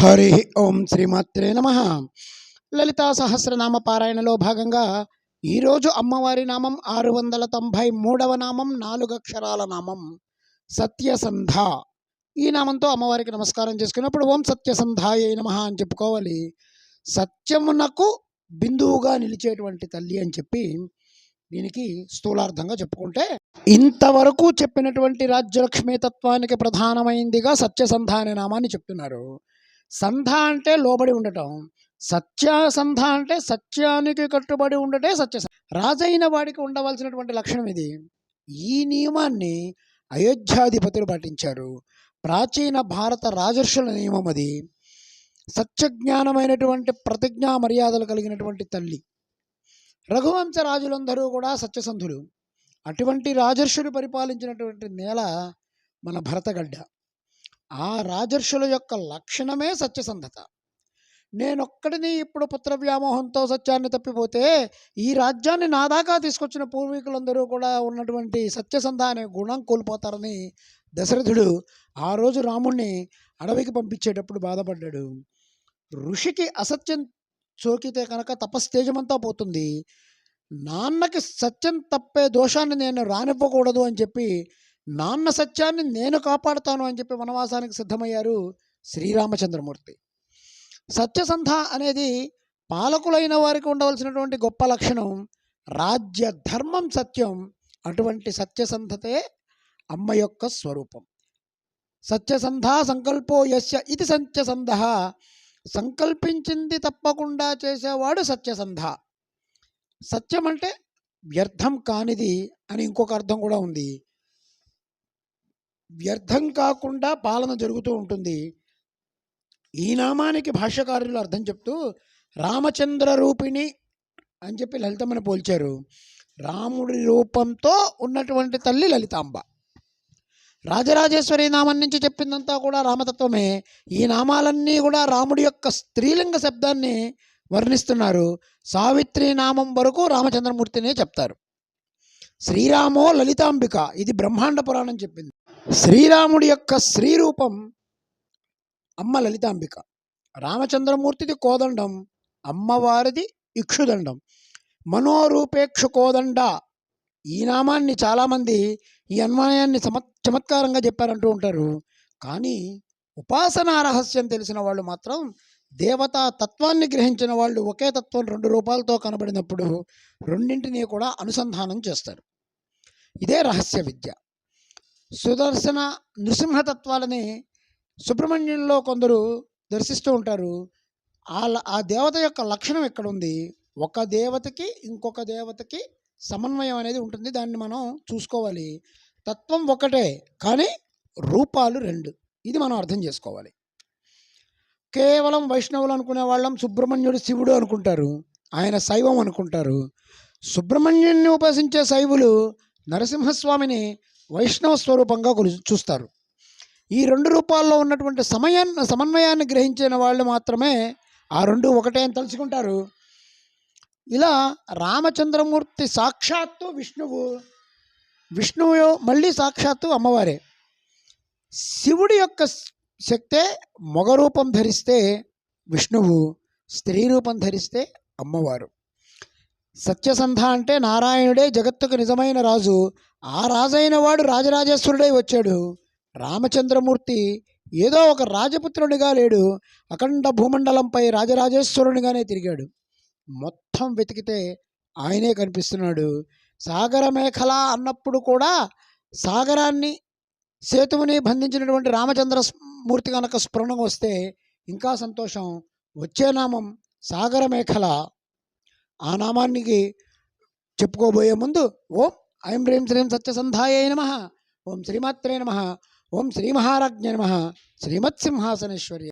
హరి ఓం శ్రీమాత్రే నమ. లలితా సహస్రనామ పారాయణలో భాగంగా ఈరోజు అమ్మవారి నామం ఆరు వందల తొంభై మూడవ నామం నాలుగు అక్షరాల నామం సత్యసంధ. ఈ నామంతో అమ్మవారికి నమస్కారం చేసుకున్నప్పుడు ఓం సత్యసంధాయ నమ అని చెప్పుకోవాలి. సత్యమునకు బిందువుగా నిలిచేటువంటి తల్లి అని చెప్పి దీనికి స్థూలార్థంగా చెప్పుకుంటే ఇంతవరకు చెప్పినటువంటి రాజ్యలక్ష్మీ తత్వానికి ప్రధానమైందిగా సత్యసంధ అనే నామాన్ని చెప్తున్నారు. సంధ అంటే లోబడి ఉండటం సత్యాసంధ అంటే సత్యానికి కట్టుబడి ఉండటే సత్య రాజైన వాడికి ఉండవలసినటువంటి లక్షణం ఇది. ఈ నియమాన్ని అయోధ్యాధిపతులు పాటించారు. ప్రాచీన భారత రాజర్షుల నియమం అది. సత్యజ్ఞానమైనటువంటి ప్రతిజ్ఞా మర్యాదలు కలిగినటువంటి తల్లి. రఘువంశ రాజులందరూ కూడా సత్యసంధులు. అటువంటి రాజర్షులు పరిపాలించినటువంటి నేల మన భరతగడ్డ. ఆ రాజర్షుల యొక్క లక్షణమే సత్యసంధత. నేనొక్కడిని ఇప్పుడు పుత్ర వ్యామోహంతో సత్యాన్ని తప్పిపోతే ఈ రాజ్యాన్ని నా దాకా తీసుకొచ్చిన పూర్వీకులందరూ కూడా ఉన్నటువంటి సత్యసంధ అనే గుణం కోల్పోతారని దశరథుడు ఆ రోజు రాముణ్ణి అడవికి పంపించేటప్పుడు బాధపడ్డాడు. ఋషికి అసత్యం సోకితే కనుక తపస్తేజమంతా పోతుంది. నాన్నకి సత్యం తప్పే దోషాన్ని నేను రానివ్వకూడదు అని చెప్పి నాన్న సత్యాన్ని నేను కాపాడుతాను అని చెప్పి వనవాసానికి సిద్ధమయ్యారు శ్రీరామచంద్రమూర్తి. సత్యసంధ అనేది పాలకులైన వారికి ఉండవలసినటువంటి గొప్ప లక్షణం రాజ్య ధర్మం సత్యం అటువంటి సత్యసంధతే అమ్మ యొక్క స్వరూపం. సత్యసంధ సంకల్పో యస్య ఇది సత్యసంధ. సంకల్పించింది తప్పకుండా చేసేవాడు సత్యసంధ. సత్యం అంటే వ్యర్థం కానిది అని ఇంకొక అర్థం కూడా ఉంది. వ్యర్థం కాకుండా పాలన జరుగుతూ ఉంటుంది. ఈ నామానికి భాష్యకారులు అర్థం చెప్తూ రామచంద్ర రూపిణి అని చెప్పి లలితమ్మని పోల్చారు. రాముడి రూపంతో ఉన్నటువంటి తల్లి లలితాంబ. రాజరాజేశ్వరి నామం నుంచి చెప్పిందంతా కూడా రామతత్వమే. ఈ నామాలన్నీ కూడా రాముడి యొక్క స్త్రీలింగ శబ్దాన్ని వర్ణిస్తున్నారు. సావిత్రి నామం వరకు రామచంద్రమూర్తినే చెప్తారు. శ్రీరామో లలితాంబిక. ఇది బ్రహ్మాండ పురాణం చెప్పింది. శ్రీరాముడి యొక్క శ్రీరూపం అమ్మ లలితాంబిక. రామచంద్రమూర్తిది కోదండం అమ్మవారిది ఇక్షుదండం. మనోరూపేక్షు కోదండ. ఈ నామాన్ని చాలామంది ఈ అన్వయాన్ని చమ చమత్కారంగా చెప్పారంటూ ఉంటారు. కానీ ఉపాసనా రహస్యం తెలిసిన వాళ్ళు మాత్రం దేవతా తత్వాన్ని గ్రహించిన వాళ్ళు ఒకే తత్వం రెండు రూపాలతో కనబడినప్పుడు రెండింటినీ కూడా అనుసంధానం చేస్తారు. ఇదే రహస్య విద్య. సుదర్శన నృసింహతత్వాలని సుబ్రహ్మణ్యంలో కొందరు దర్శిస్తూ ఉంటారు. ఆ ల- ఆ దేవత యొక్క లక్షణం ఎక్కడ ఉంది ఒక దేవతకి ఇంకొక దేవతకి సమన్వయం అనేది ఉంటుంది. దాన్ని మనం చూసుకోవాలి. తత్వం ఒకటే కానీ రూపాలు రెండు. ఇది మనం అర్థం చేసుకోవాలి. కేవలం వైష్ణవులు అనుకునే వాళ్ళం సుబ్రహ్మణ్యుడు శివుడు అనుకుంటారు. ఆయన శైవం అనుకుంటారు. సుబ్రహ్మణ్యుడిని ఉపాసించే శైవులు నరసింహస్వామిని వైష్ణవ స్వరూపంగా చూస్తారు. ఈ రెండు రూపాల్లో ఉన్నటువంటి సమయాన్ని సమన్వయాన్ని గ్రహించిన వాళ్ళు మాత్రమే ఆ రెండు ఒకటే అని తలుచుకుంటారు. ఇలా రామచంద్రమూర్తి సాక్షాత్తు విష్ణువు విష్ణువు మళ్ళీ సాక్షాత్తు అమ్మవారే. శివుడి యొక్క శక్తే మగ రూపం ధరిస్తే విష్ణువు స్త్రీ రూపం ధరిస్తే అమ్మవారు. సత్యసంధ అంటే నారాయణుడే జగత్తుకు నిజమైన రాజు. ఆ రాజైన వాడు రాజరాజేశ్వరుడై వచ్చాడు. రామచంద్రమూర్తి ఏదో ఒక రాజపుత్రునిగా లేడు. అఖండ భూమండలంపై రాజరాజేశ్వరునిగానే తిరిగాడు. మొత్తం వెతికితే ఆయనే కనిపిస్తున్నాడు. సాగర మేఖల అన్నప్పుడు కూడా సాగరాన్ని సేతువుని బంధించినటువంటి రామచంద్ర మూర్తి కనుక స్ఫురణ వస్తే ఇంకా సంతోషం. వచ్చే నామం సాగర మేఖల. ఆ నామానికి చెప్పుకోబోయే ముందు ఓం ఐం హ్రీం శ్రీం సత్యసంధాయ నమ. ఓం శ్రీమాత్రే నమ. ఓం శ్రీమహారాజ్ఞ నమ. శ్రీమత్సింహాసనేశ్వరి